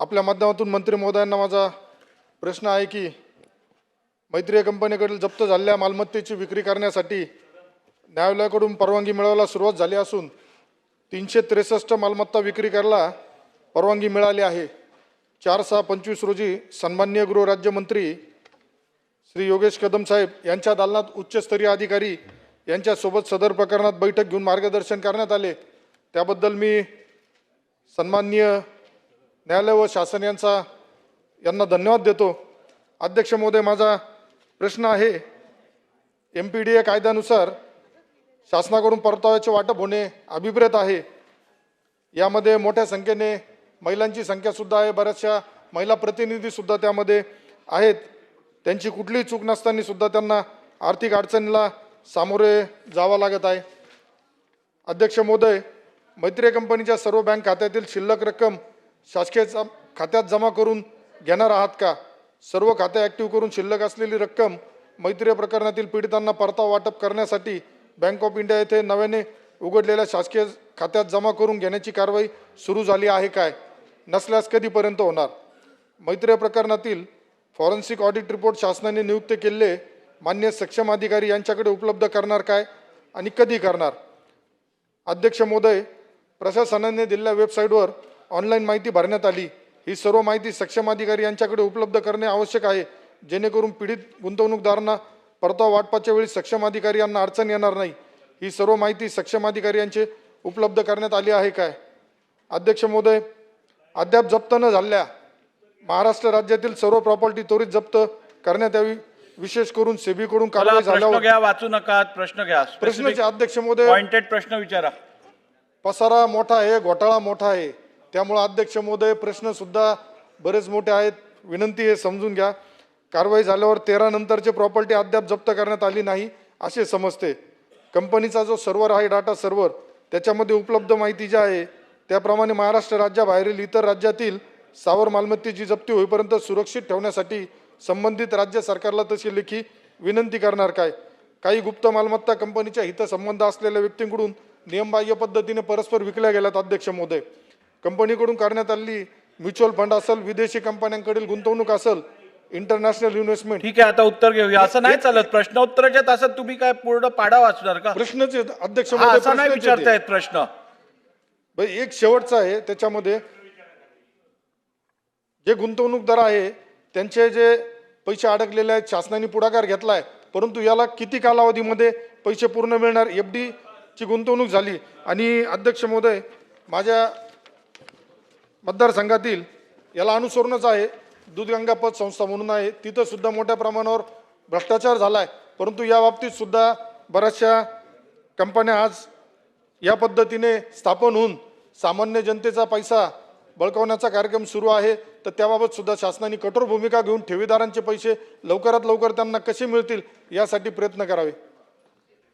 आपल्या माध्यमातून मंत्री महोदयांना माझा प्रश्न आहे की मैत्रीय कंपनीकडील जप्त झालेल्या मालमत्तेची विक्री करण्यासाठी न्यायालयाकडून परवानगी मिळवायला सुरुवात झाली असून तीनशे त्रेसष्ट मालमत्ता विक्री करायला परवानगी मिळाली आहे. चार सहा पंचवीस रोजी सन्मान्य गृहराज्यमंत्री श्री योगेश कदम साहेब यांच्या दालनात उच्चस्तरीय अधिकारी यांच्यासोबत सदर प्रकरणात बैठक घेऊन मार्गदर्शन करण्यात आले. त्याबद्दल मी सन्मान्य न्यायालय व शासन यांचा यांना धन्यवाद देतो. अध्यक्ष महोदय माझा प्रश्न आहे एम पी डी ए कायद्यानुसार शासनाकडून परताव्याचे वाटप होणे अभिप्रेत आहे. यामध्ये मोठ्या संख्येने महिलांची संख्यासुद्धा आहे बऱ्याचशा महिला प्रतिनिधीसुद्धा त्यामध्ये आहेत. त्यांची कुठलीही चूक नसताना सुद्धा त्यांना आर्थिक अडचणीला सामोरे जावं लागत आहे. अध्यक्ष महोदय मैत्रीय कंपनीच्या सर्व बँक खात्यातील शिल्लक रक्कम शासकीय जम- खात्यात जमा करून घेणार आहात का? सर्व खाते ॲक्टिव्ह करून शिल्लक असलेली रक्कम मैत्रीय प्रकरणातील पीडितांना परतावा वाटप करण्यासाठी बँक ऑफ इंडिया येथे नव्याने उघडलेल्या शासकीय खात्यात जमा करून घेण्याची कारवाई सुरू झाली आहे काय? नसल्यास कधीपर्यंत होणार? मैत्रीय प्रकरणातील फॉरेन्सिक ऑडिट रिपोर्ट शासनाने नियुक्त केलेले मान्य सक्षम अधिकारी यांच्याकडे उपलब्ध करणार काय आणि कधी करणार? अध्यक्ष महोदय प्रशासनाने दिलेल्या वेबसाईटवर ऑनलाईन माहिती भरण्यात आली. ही सर्व माहिती सक्षम अधिकारी यांच्याकडे उपलब्ध करणे आवश्यक आहे. जेणेकरून पीडित गुंतवणूकदारांना परतावा वाटपाच्या वेळी सक्षम अधिकारी यांना अडचण येणार नाही. ही सर्व माहिती सक्षम अधिकारी यांचे उपलब्ध करण्यात आली आहे काय? अध्यक्ष महोदय अद्याप जप्त न झालेल्या महाराष्ट्र राज्यातील सर्व प्रॉपर्टी त्वरित जप्त करण्यात यावी विशेष करून सेबीकडून कारवाई झाल्यावर घ्या वाचू नका प्रश्न घ्या. प्रश्नाचे अध्यक्ष महोदय पॉइंटेड प्रश्न विचारा. पसारा मोठा आहे घोटाळा मोठा आहे. त्यामुळं अध्यक्ष महोदय प्रश्नसुद्धा बरेच मोठे आहेत. विनंती आहे समजून घ्या. कारवाई झाल्यावर तेरा नंतरचे प्रॉपर्टी अद्याप जप्त करण्यात आली नाही असे समजते. कंपनीचा जो सर्व्हर आहे डाटा सर्व्हर त्याच्यामध्ये उपलब्ध माहिती जी आहे त्याप्रमाणे महाराष्ट्र राज्याबाहेरील इतर राज्यातील सावर मालमत्तेची जप्ती होईपर्यंत सुरक्षित ठेवण्यासाठी संबंधित राज्य सरकारला तशी लेखी विनंती करणार काय? काही गुप्त मालमत्ता कंपनीच्या हितसंबंध असलेल्या व्यक्तींकडून नियमबाह्य पद्धतीने परस्पर विकल्या गेल्यात अध्यक्ष महोदय. कंपनीकडून करण्यात आलेली म्युच्युअल फंड असेल विदेशी कंपन्यांकडील गुंतवणूक असेल इंटरनॅशनल इन्व्हेस्टमेंट ठीक आहे आता उत्तर घेऊया. असं नाही चालत. प्रश्न उत्तराच्या तासात तुम्ही काय पूर्ण पाडा वाचणार का? प्रश्नच अध्यक्ष असा नाही. विचारतायत प्रश्न. एक शेवटचा आहे त्याच्यामध्ये जे गुंतवणूकदार आहे त्यांचे जे पैसे अडकलेले आहेत शासनाने पुढाकार घेतलाय परंतु याला किती कालावधीमध्ये पैसे पूर्ण मिळणार? एफ ची गुंतवणूक झाली. आणि अध्यक्ष महोदय माझ्या मतदारसंघातील याला अनुसरूनच आहे. दूधगंगा पत संस्था म्हणून आहे. तिथंसुद्धा मोठ्या प्रमाणावर भ्रष्टाचार झाला आहे परंतु या बाबतीत सुद्धा बऱ्याचशा कंपन्या आज या पद्धतीने स्थापन होऊन सामान्य जनतेचा पैसा बळकवण्याचा कार्यक्रम सुरू आहे. तर त्याबाबत सुद्धा शासनाने कठोर भूमिका घेऊन ठेवीदारांचे पैसे लवकरात लवकर त्यांना कसे मिळतील यासाठी प्रयत्न करावे.